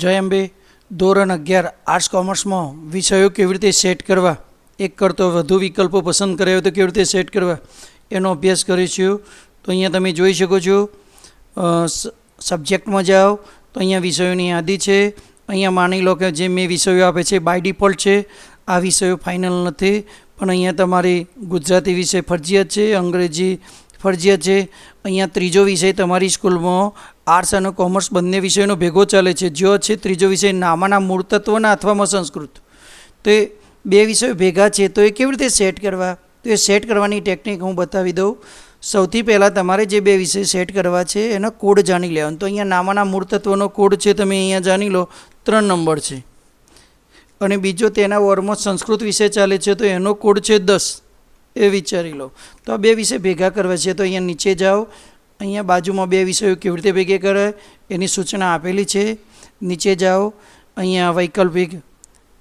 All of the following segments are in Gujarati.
જય અંબે ધોરણ અગિયાર આર્ટ્સ કોમર્સમાં વિષયો કેવી રીતે સેટ કરવા, એક કરતો વધુ વિકલ્પો પસંદ કર્યા તો કેવી રીતે સેટ કરવા, એનો અભ્યાસ કરીશું. તો અહીંયા તમે જોઈ શકો છો સબ્જેક્ટમાં જાઓ, તો અહીંયા વિષયોની યાદી છે. અહીંયા માની લો કે જે મેં વિષયો આપે છે બાય ડિફોલ્ટ છે, આ વિષયો ફાઇનલ નથી. પણ અહીંયા તમારી ગુજરાતી વિષય ફરજિયાત છે, અંગ્રેજી ફરજિયાત છે. અહીંયા ત્રીજો વિષય તમારી સ્કૂલમાં આર્ટ્સ અને કોમર્સ બંને વિષયનો ભેગો ચાલે છે. જો છે ત્રીજો વિષય નામાના મૂળ તત્વના અથવામાં સંસ્કૃત. તો એ બે વિષયો ભેગા છે. તો એ કેવી રીતે સેટ કરવા? તો એ સેટ કરવાની ટેકનિક હું બતાવી દઉં. સૌથી પહેલાં તમારે જે બે વિષય સેટ કરવા છે એનો કોડ જાણી લેવાનો. તો અહીંયા નામાના મૂળ તત્વનો કોડ છે તમે અહીંયા જાણી લો. ત્રણ નંબર છે. અને બીજો તેના વર્મો સંસ્કૃત વિષય ચાલે છે. તો એનો કોડ છે દસ. એ વિચારી લો. તો આ બે વિષય ભેગા કરવા છે, તો અહીંયા નીચે જાઓ. અહીંયા બાજુમાં બે વિષયો કેવી રીતે ભેગા કરે, એની સૂચના આપેલી છે. નીચે જાઓ. અહીંયા વૈકલ્પિક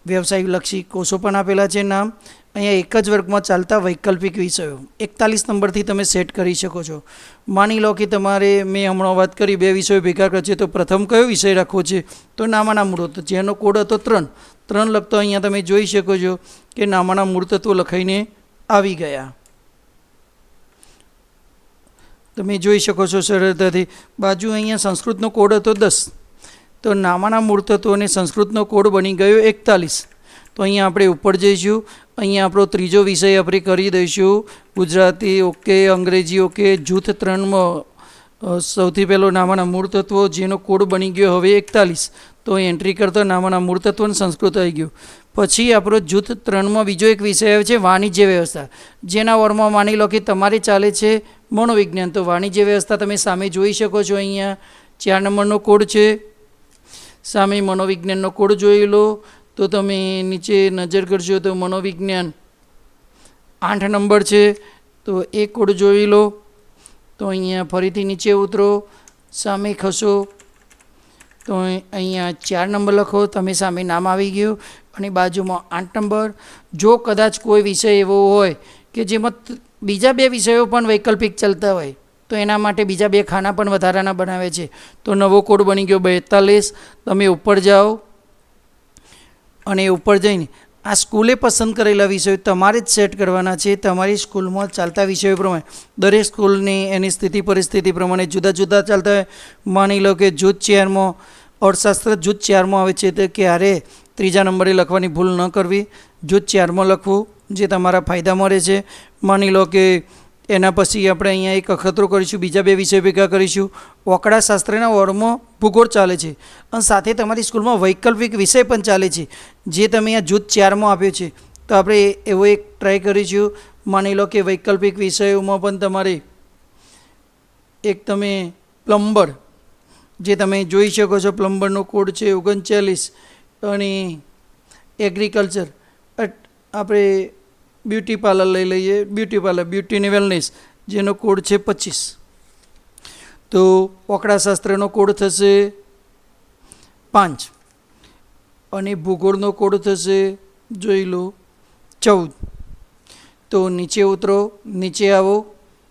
વ્યવસાયલક્ષી કોષો પણ આપેલા છે નામ. અહીંયા એક જ વર્ગમાં ચાલતા વૈકલ્પિક વિષયો. એકતાલીસ નંબરથી તમે સેટ કરી શકો છો. માની લો કે તમારે, મેં હમણાં વાત કરી, બે વિષયો ભેગા કરે છે, તો પ્રથમ કયો વિષય રાખવો છે? તો નામાના મૂળ હતો જેનો કોડ હતો ત્રણ. ત્રણ લખતો અહીંયા તમે જોઈ શકો છો કે નામાના મૂળ તત્વો લખાઈને આવી ગયા. તમે જોઈ શકો છો સરળતાથી. બાજુ અહીંયા સંસ્કૃતનો કોડ હતો દસ. તો નામાના મૂળ તત્વો અને સંસ્કૃતનો કોડ બની ગયો એકતાલીસ. તો અહીંયા આપણે ઉપર જઈશું. અહીંયા આપણો ત્રીજો વિષય આપણે કરી દઈશું. ગુજરાતી ઓકે, અંગ્રેજી ઓકે, જૂથ ત્રણમાં સૌથી પહેલો નામાના મૂળ તત્વો જેનો કોડ બની ગયો હવે એકતાલીસ. તો એન્ટ્રી કરતાં નામાના મૂળ તત્વ અને સંસ્કૃત આવી ગયું. પછી આપણો જૂથ ત્રણમાં બીજો એક વિષય છે વાણિજ્ય વ્યવસ્થા. જેના વરમાં માની લો કે તમારે ચાલે છે મનોવિજ્ઞાન. તો વાણિજ્ય વ્યવસ્થા તમે સામે જોઈ શકો છો અહીંયા. ચાર નંબરનો કોડ છે. સામે મનોવિજ્ઞાનનો કોડ જોઈ લો. તો તમે નીચે નજર કરશો તો મનોવિજ્ઞાન આઠ નંબર છે. તો એ કોડ જોઈ લો. તો અહીંયા ફરીથી નીચે ઉતરો. સામે ખસો. તો અહીંયા ચાર નંબર લખો. તમે સામે નામ આવી ગયું. અને બાજુમાં આઠ નંબર જો કદાચ કોઈ વિષય એવો હોય કે જેમાં બીજા બે વિષયો પણ વૈકલ્પિક ચાલતા હોય, તો એના માટે બીજા બે ખાના પણ વધારાના બનાવે છે. તો નવો કોડ બની ગયો બેતાલીસ, તમે ઉપર જાઓ અને ઉપર જઈને આ સ્કૂલે પસંદ કરેલા વિષયો તમારે જ સેટ કરવાના છે. તમારી સ્કૂલમાં ચાલતા વિષયો પ્રમાણે, દરેક સ્કૂલની એની સ્થિતિ પરિસ્થિતિ પ્રમાણે જુદા જુદા ચાલતા હોય. માની લો કે જૂથ ચેરમાં અર્થશાસ્ત્ર જૂથ ચારમાં આવે છે તો ક્યારે ત્રીજા નંબરે લખવાની ભૂલ ન કરવી. જૂથ ચારમાં લખવું, જે તમારા ફાયદામાં રહે છે, માની લો કે એના પછી આપણે અહીંયા એક અખતરો કરીશું, બીજા બે વિષય ભેગા કરીશું. ઓકડા શાસ્ત્રના વર્ગમાં ભૂગોળ ચાલે છે અને સાથે તમારી સ્કૂલમાં વૈકલ્પિક વિષય પણ ચાલે છે. જે તમે અહીંયા જૂથ ચારમાં આપ્યો છે, તો આપણે એવો એક ટ્રાય કરીશું. માની લો કે વૈકલ્પિક વિષયોમાં પણ તમારે એક તમે પ્લમ્બર, જે તમે જોઈ શકો છો, પ્લમ્બરનો કોડ છે ઓગણચાલીસ. અને એગ્રીકલ્ચર આપણે બ્યુટી પાર્લર લઈ લઈએ. બ્યુટી પાર્લર બ્યુટીની વેલનેસ જેનો કોડ છે પચીસ. તો ઓકડાશાસ્ત્રનો કોડ થશે પાંચ. અને ભૂગોળનો કોડ થશે જોઈ લો ચૌદ. તો નીચે ઉતરો, નીચે આવો.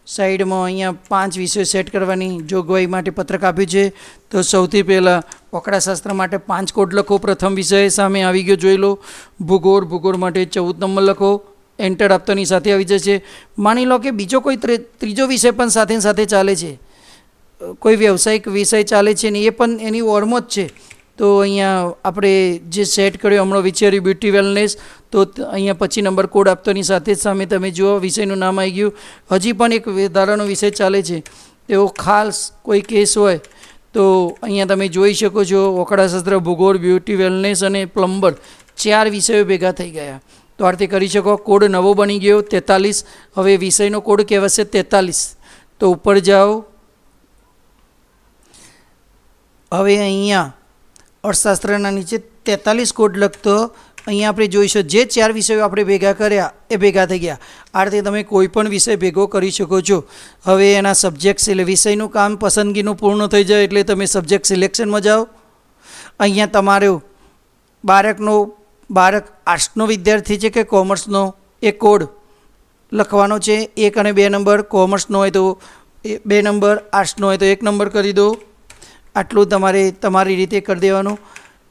સાઈડમાં અહીંયા પાંચ વિષયો સેટ કરવાની જોગવાઈ માટે પત્રક આપ્યું છે, તો સૌથી પહેલાં ઓકડાશાસ્ત્ર માટે પાંચ કોડ લખો. પ્રથમ વિષય સામે આવી ગયો, જોઈ લો. ભૂગોળ ભૂગોળ માટે ચૌદ નંબર લખો. એન્ટર આપતાની સાથે આવી જશે. માની લો કે બીજો કોઈ ત્રે- ત્રીજો વિષય પણ સાથે સાથે ચાલે છે. કોઈ વ્યવસાયિક વિષય ચાલે છે ને એ પણ એની ઓરમો જ છે. તો અહીંયા આપણે જે સેટ કર્યો, હમણાં વિચાર્યું બ્યુટી વેલનેસ તો અહીંયા પછી નંબર કોડ આપતાની સાથે જ સામે તમે જુઓ, વિષયનું નામ આવી ગયું. હજી પણ એક ધારાનો વિષય ચાલે છે. તેઓ ખાસ કોઈ કેસ હોય, તો અહીંયા તમે જોઈ શકો છો ઓકડાશાસ્ત્ર ભૂગોળ બ્યુટી વેલનેસ અને પ્લમ્બર ચાર વિષયો ભેગા થઈ ગયા. તો આ કરી શકો કોડ નવો બની ગયો, તેતાલીસ. હવે વિષયનો કોડ કહેવાશે તેતાલીસ. તો ઉપર જાઓ. હવે અહીંયા અર્થશાસ્ત્રના નીચે તેતાલીસ કોડ લખતો, અહીંયા આપણે જોઈશું જે ચાર વિષયો આપણે ભેગા કર્યા, એ ભેગા થઈ ગયા. આ રીતે તમે કોઈ પણ વિષય ભેગો કરી શકો છો. હવે એના સબ્જેક્ટ સિલે, વિષયનું કામ પસંદગીનું પૂર્ણ થઈ જાય એટલે તમે સબ્જેક્ટ સિલેક્શનમાં જાઓ. અહીંયા તમારો બાળકનો, બાળક આર્ટ્સનો વિદ્યાર્થી છે કે કોમર્સનો, એ કોડ લખવાનો છે. એક અને બે નંબર કોમર્સનો હોય તો બે નંબર આર્ટ્સનો હોય તો એક નંબર કરી દો. આટલું તમારે તમારી રીતે કરી દેવાનું.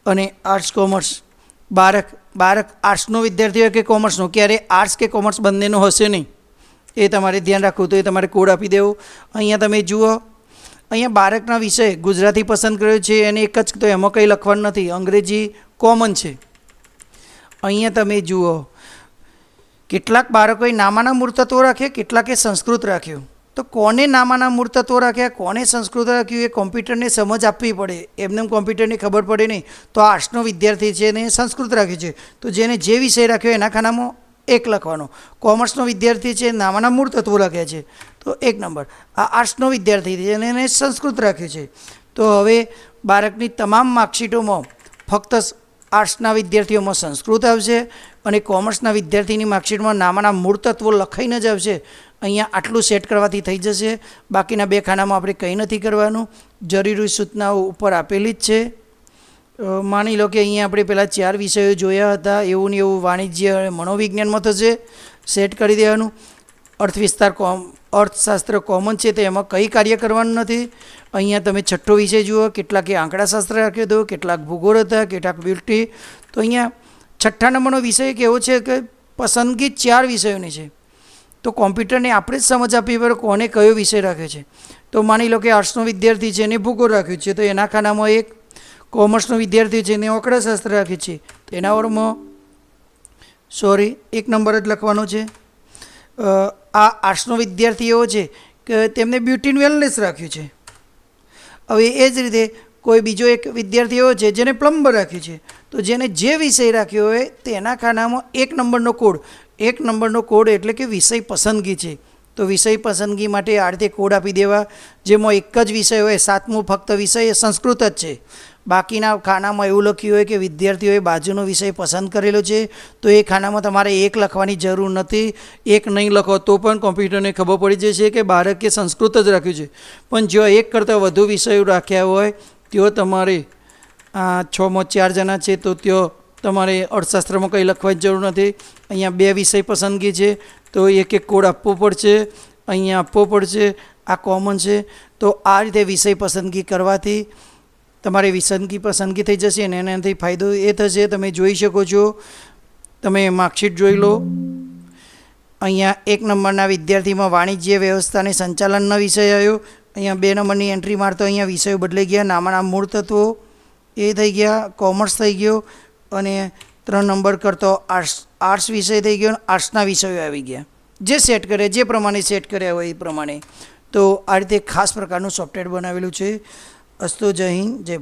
અને આર્ટ્સ કોમર્સ બાળક બાળક આર્ટ્સનો વિદ્યાર્થી હોય કે કોમર્સનો ક્યારે આર્ટ્સ કે કોમર્સ બંનેનો હશે નહીં. એ તમારે ધ્યાન રાખવું તો એ તમારે કોડ આપી દેવો. અહીંયા તમે જુઓ, અહીંયા બાળકના વિષય ગુજરાતી પસંદ કર્યો છે અને એક જ તો એમાં કંઈ લખવાનું નથી, અંગ્રેજી કોમન છે. અહીંયા તમે જુઓ, કેટલાક બાળકોએ નામાના મૂર્તત્વો રાખ્યા, કેટલાકે સંસ્કૃત રાખ્યું. તો કોને નામાના મૂર્તત્વો રાખ્યા? કોને સંસ્કૃત રાખ્યું? એ કોમ્પ્યુટરને સમજ આપવી પડે. એમને એમ કોમ્પ્યુટરની ખબર પડે નહીં. તો આર્ટ્સનો વિદ્યાર્થી છે એને સંસ્કૃત રાખ્યું છે. તો જેને જે વિષય રાખ્યો એના ખાનામાં એક લખવાનો. કોમર્સનો વિદ્યાર્થી છે, નામાના મૂળ તત્વો લખ્યા છે. તો એક નંબર. આ આર્ટ્સનો વિદ્યાર્થી છે અને એને સંસ્કૃત રાખ્યું છે. તો હવે બાળકની તમામ માર્કશીટોમાં ફક્ત આર્ટ્સના વિદ્યાર્થીઓમાં સંસ્કૃત આવશે અને કોમર્સના વિદ્યાર્થીની માર્કશીટમાં નામાના મૂળ તત્વો લખાઈને જ આવશે. અહીંયા આટલું સેટ કરવાથી થઈ જશે. બાકીના બે ખાનામાં આપણે કંઈ નથી કરવાનું. જરૂરી સૂચનાઓ ઉપર આપેલી જ છે. માની લો કે અહીંયા આપણે પહેલાં ચાર વિષયો જોયા હતા. એવું ને એવું વાણિજ્ય અને મનોવિજ્ઞાનમાં થશે. સેટ કરી દેવાનું. અર્થવિસ્તાર કોમ, અર્થશાસ્ત્ર કોમન છે તો એમાં કંઈ કાર્ય કરવાનું નથી. અહીંયા તમે છઠ્ઠો વિષય જુઓ. કેટલાકે આંકડાશાસ્ત્ર રાખ્યો હતો, કેટલાક ભૂગોળ હતા, કેટલાક બ્યુટી તો અહીંયા છઠ્ઠા નંબરનો વિષય કેવો છે કે પસંદગી ચાર વિષયોની છે. તો કોમ્પ્યુટરને આપણે જ સમજ આપવી પડે કોને કયો વિષય રાખ્યો છે. તો માની લો કે આર્ટ્સનો વિદ્યાર્થી છે એને ભૂગોળ રાખ્યું છે, તો એના ખાનામાં એક કોમર્સનો વિદ્યાર્થી છે એને આંકડાશાસ્ત્ર રાખ્યું છે. તો એના ઓરમાં સોરી એક નંબર જ લખવાનો છે. આ આર્ટ્સનો વિદ્યાર્થી એવો છે કે તેમને બ્યુટી એન્ડ વેલનેસ રાખ્યું છે. હવે એ જ રીતે કોઈ બીજો એક વિદ્યાર્થી એવો છે જેને પ્લમ્બર રાખ્યું છે. તો જેને જે વિષય રાખ્યો હોય તેના ખાનામાં એક નંબરનો કોડ એક નંબરનો કોડ એટલે કે વિષય પસંદગી છે. તો વિષય પસંદગી માટે આ કોડ આપી દેવા. જેમાં એક જ વિષય હોય, સાતમું ફક્ત વિષય, એ સંસ્કૃત જ છે. બાકીના ખાનામાં એવું લખ્યું હોય કે વિદ્યાર્થીઓએ બાજુનો વિષય પસંદ કરેલો છે, તો એ ખાનામાં તમારે એક લખવાની જરૂર નથી. એક નહીં લખો તો પણ કોમ્પ્યુટરને ખબર પડી જશે કે બાળકે સંસ્કૃત જ રાખ્યું છે. પણ જો એક કરતાં વધુ વિષયો રાખ્યા હોય તેઓ તમારે છમાં ચાર જણા છે, તો ત્યાં તમારે અર્થશાસ્ત્રમાં કંઈ લખવાની જરૂર નથી. અહીંયા બે વિષય પસંદગી છે, તો એક એક કોડ આપવો પડશે, અહીંયા આપવો પડશે, આ કોમન છે. તો આ રીતે વિષય પસંદગી કરવાથી તમારે વિસંદગી પસંદગી થઈ જશે અને એનાથી ફાયદો એ થશે, તમે જોઈ શકો છો. તમે માર્કશીટ જોઈ લો. અહીંયા એક નંબરના વિદ્યાર્થીમાં વાણિજ્ય વ્યવસ્થાને સંચાલનનો વિષય આવ્યો. અહીંયા બે નંબરની એન્ટ્રી મારતો અહીંયા વિષયો બદલાઈ ગયા. નામાના મૂળ તત્વો એ થઈ ગયા, કોમર્સ થઈ ગયો. અને ત્રણ નંબર કરતો આર્ટ્સ આર્ટ્સ વિષય થઈ ગયો આર્ટ્સના વિષયો આવી ગયા. જે સેટ કરે જે પ્રમાણે સેટ કર્યા હોય એ પ્રમાણે. તો આ રીતે ખાસ પ્રકારનું સોફ્ટવેર બનાવેલું છે. અસ્તો જય હિન્દ, જય